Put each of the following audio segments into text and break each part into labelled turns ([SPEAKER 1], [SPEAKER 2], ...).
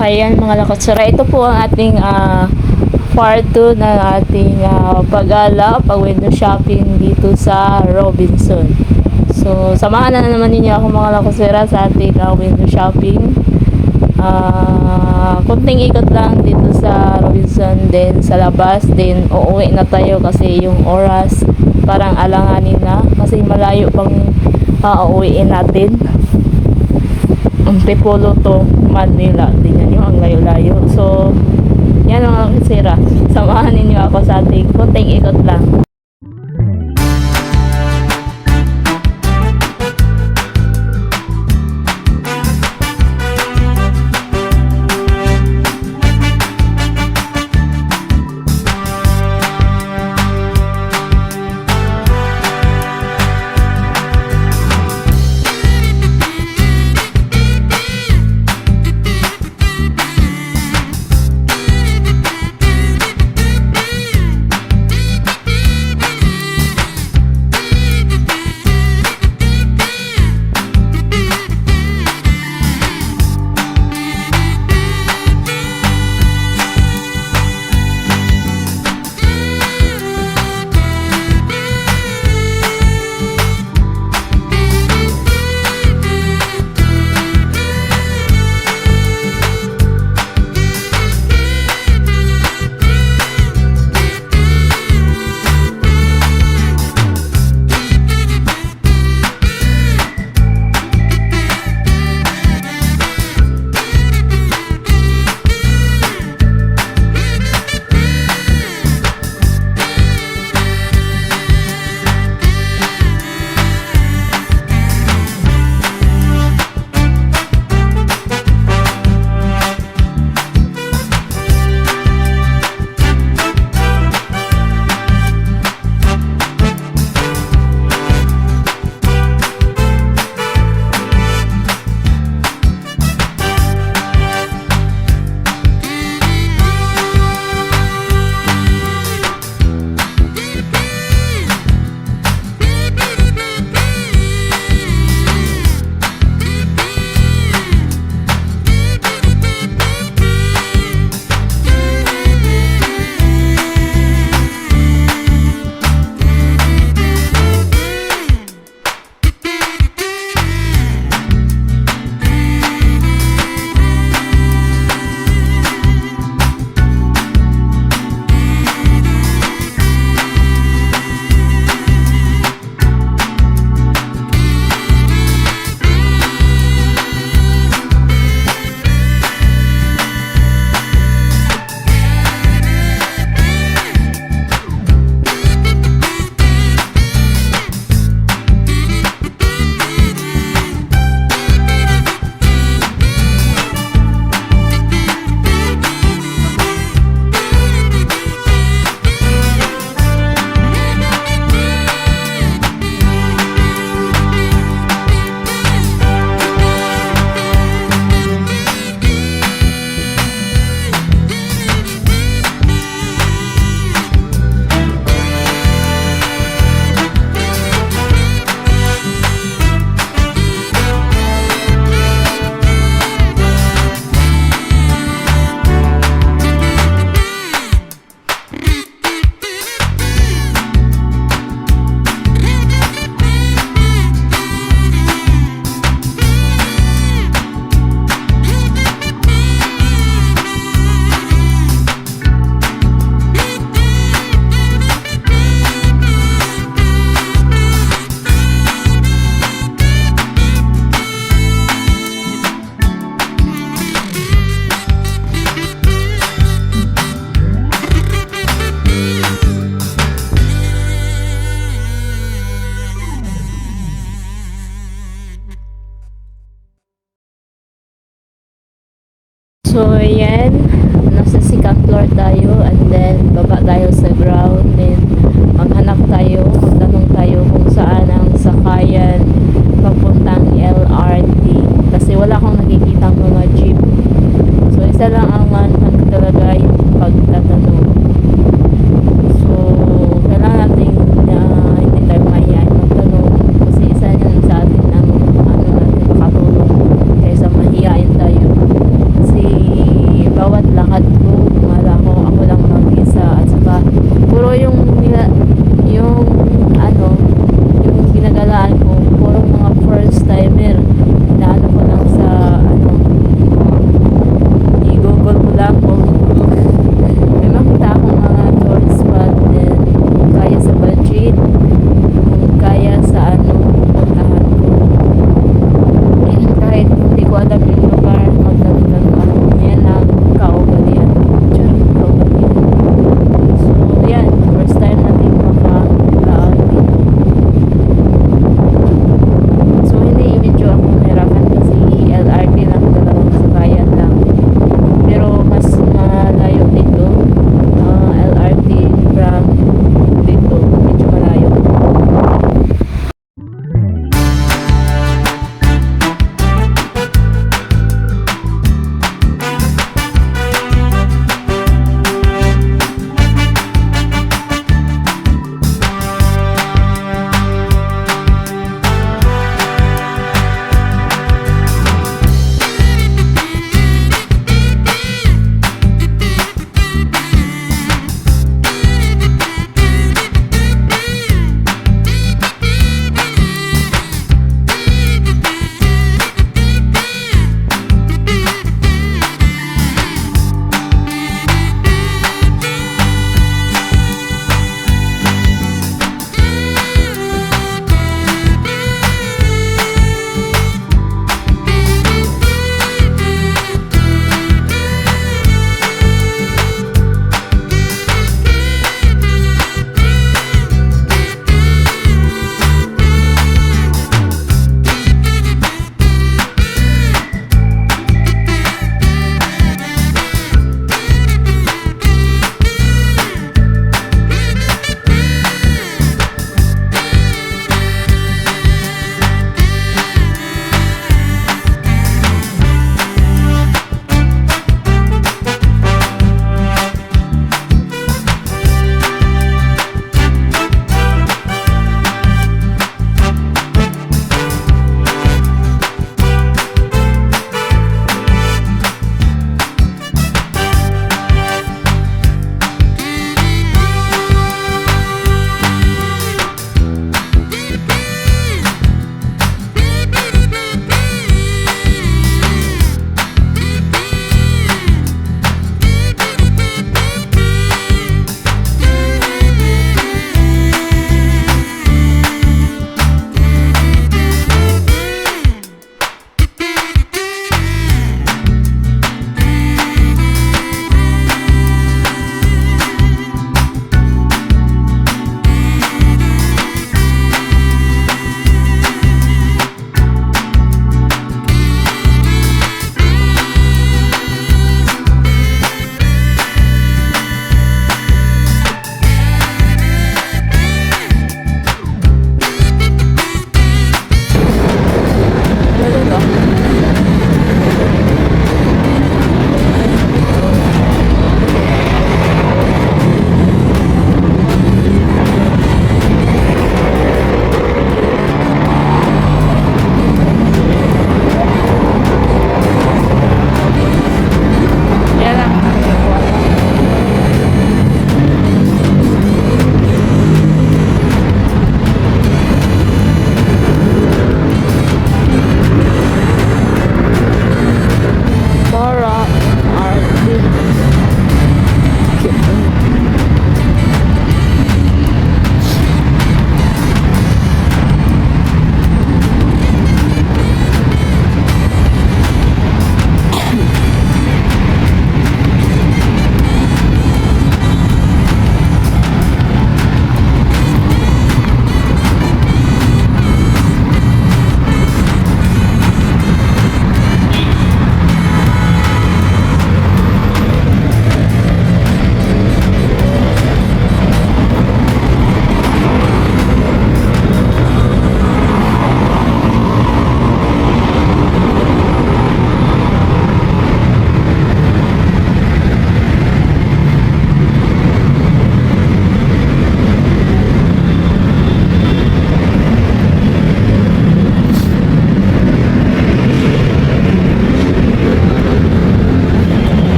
[SPEAKER 1] kabuhayan mga lakotsura. Ito po ang ating ah, part 2 ng ating ah, pag-ala, pag-window shopping dito sa Robinson. So, samahan na naman ninyo ako mga lakotsura sa ating ah, window shopping. Ah, kunting ikot lang dito sa Robinson, then sa labas, then uuwi na tayo kasi yung oras parang alanganin na kasi malayo pang uh, uuwiin natin. Ang Tipolo to Manila. Tingnan nyo, ang layo-layo. So, yan mga kasira. Samahan ninyo ako sa ating kunting ikot lang. So,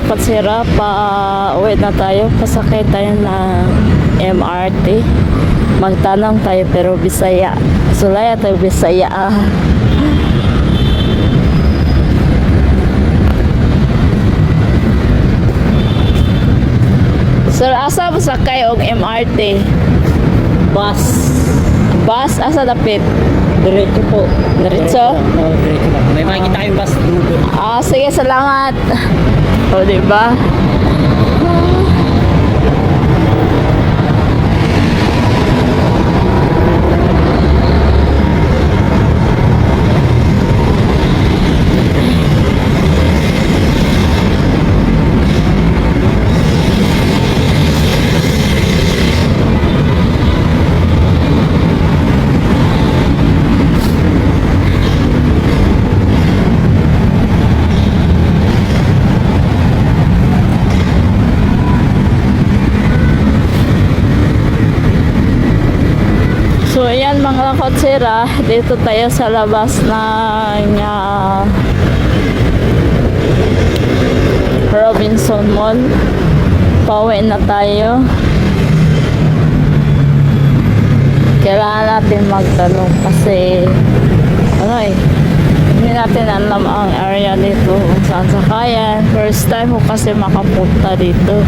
[SPEAKER 1] lakot sira, pa uwi na tayo. Pasakay tayo ng MRT. Magtanong tayo pero Bisaya. Sulaya tayo Bisaya. Ah. Sir, asa mo sakay og MRT?
[SPEAKER 2] Bus.
[SPEAKER 1] Bus, asa dapit?
[SPEAKER 2] Diretso po.
[SPEAKER 1] Diretso?
[SPEAKER 2] Oo, diretso lang. May makikita kayong bus.
[SPEAKER 1] Ah, sige, salamat. O, di ba? Lakotsera, dito tayo sa labas ng ah, Robinson Mall. Pauwi na tayo. Kailangan natin magtanong kasi ano eh, hindi natin alam ang area dito kung saan sakayan. First time ko kasi makapunta dito.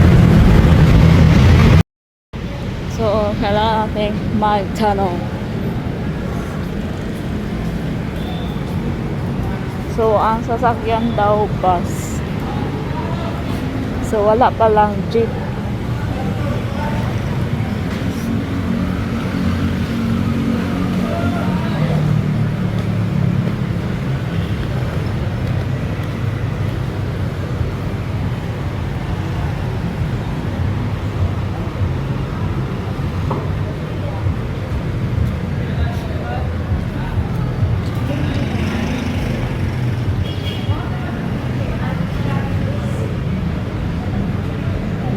[SPEAKER 1] So, kailangan natin magtanong. So, ang sasakyan daw bus. So, wala pa lang jeep.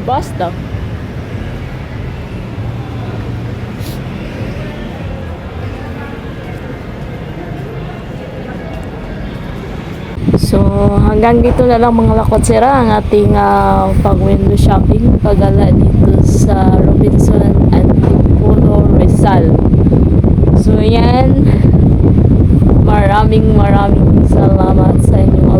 [SPEAKER 1] Bus daw. So, hanggang dito na lang mga lakotsera ang ating ah, pag-window shopping pagala dito sa Robinson Antipolo Rizal. So, yan. Maraming maraming salamat sa inyong